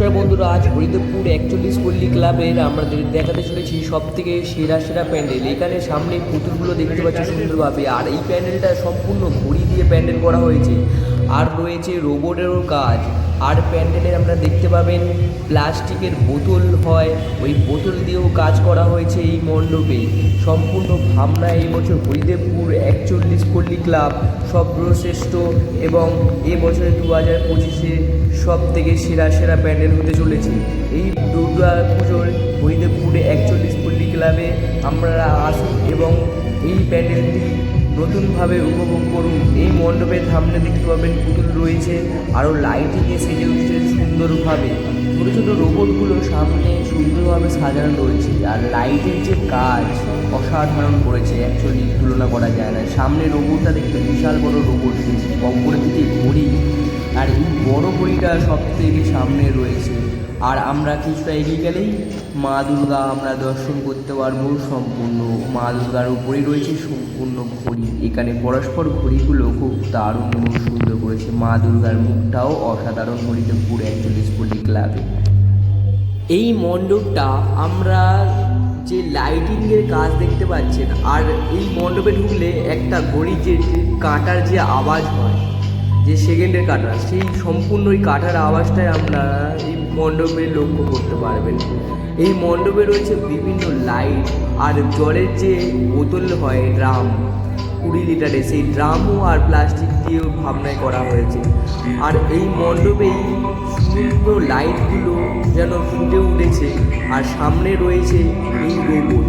নমস্কার বন্ধুরা, আজ হরিদেবপুর একচল্লিশ পল্লী ক্লাবের আমরা দেখাতে চলেছি সব থেকে সেরা সেরা প্যান্ডেল। এখানে সামনে পুতুলগুলো দেখতে পাচ্ছি সুন্দরভাবে, আর এই প্যান্ডেলটা সম্পূর্ণ ঘড়ি দিয়ে প্যান্ডেল করা হয়েছে। আর রয়েছে রোবটেরও কাজ। আর প্যান্ডেলে আমরা দেখতে পাবেন, প্লাস্টিকের বোতল হয়, ওই বোতল দিয়েও কাজ করা হয়েছে এই মণ্ডপে। সম্পূর্ণ ভাবনা এই বছর হরিদেবপুর একচল্লিশ পল্লী ক্লাব, সর্বশ্রেষ্ঠ এবং এ বছরে দু হাজার পঁচিশে সব থেকে সেরা সেরা প্যান্ডেল হতে চলেছে। এই দুর্গা পুজোর হরিদেবপুরে একচল্লিশ পল্লী ক্লাবে আমরা আসুন এবং এই প্যান্ডেলটি নতুনভাবে উপভোগ করুন। এই মণ্ডপের সামনে দেখতে পাবেন পুতুল রয়েছে, আরও লাইটিংয়ে সেজে উঠেছে সুন্দরভাবে। ছোটো ছোটো রোবটগুলো সামনে সুন্দরভাবে সাজানো রয়েছে। আর লাইটের যে কাজ অসাধারণ করেছে অ্যাকচুয়ালি তুলনা করা যায় না। সামনে রোবটটা দেখতে বিশাল বড় রোবট অপরের দিকে ঘড়ি। আর এই বড় ঘড়িটা সব থেকে সামনে রয়েছে। আর আমরা কিছুটা এগিয়ে গেলেই মা দুর্গা আমরা দর্শন করতে পারব সম্পূর্ণ। মা দুর্গার উপরেই রয়েছে সম্পূর্ণ ঘড়ি। এখানে পরস্পর ঘড়িগুলো খুব দারুণ এবং সুন্দর করেছে। মা দুর্গার মুখটাও অসাধারণ ঘড়িতে পুরো একচল্লিশ পল্লী ক্লাবে এই মণ্ডপটা আমরা যে লাইটিংয়ের কাজ দেখতে পাচ্ছেন, আর এই মণ্ডপে ঢুকলে একটা ঘড়ির যে কাঁটার যে আওয়াজ হয় যে সেকেন্ডের কাটা, সেই সম্পূর্ণ ওই কাটার আওয়াজটাই আপনারা এই মণ্ডপে লক্ষ্য করতে পারবেন। এই মণ্ডপে রয়েছে বিভিন্ন লাইট আর জলের যে বোতল হয়, ড্রাম কুড়ি লিটারে সেই ড্রামও আর প্লাস্টিক দিয়েও ভাবনায় করা হয়েছে। আর এই মণ্ডপেই সুন্দর লাইটগুলো যেন ফুটে উঠেছে, আর সামনে রয়েছে এই রোবট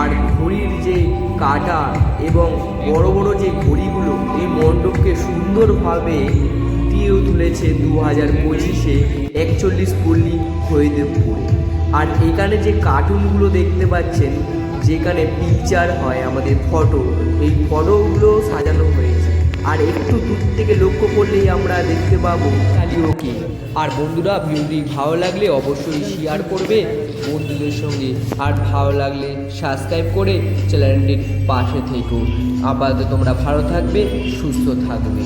আর ঘড়ির যে কাটা এবং বড় বড় যে ঘড়িগুলো, এই মণ্ডপকে সুন্দরভাবে ফুটিয়েও তুলেছে দু হাজার পঁচিশে একচল্লিশ পল্লী হরিদেবপুরে। আর এখানে যে কার্টুনগুলো দেখতে পাচ্ছেন যেখানে পিকচার হয় আমাদের ফটো এই ফটোগুলো সাজানো হয়েছে। আর একটু দূর থেকে লক্ষ্য করলেই আমরা দেখতে পাবো কালিওকে আর বন্ধুরা, ভিডিওটি ভালো লাগলে অবশ্যই শেয়ার করবে বন্ধুদের সঙ্গে। আর ভালো লাগলে সাবস্ক্রাইব করে চ্যানেলটির পাশে থেকো। আপাতত তোমরা ভালো থাকবে, সুস্থ থাকবে।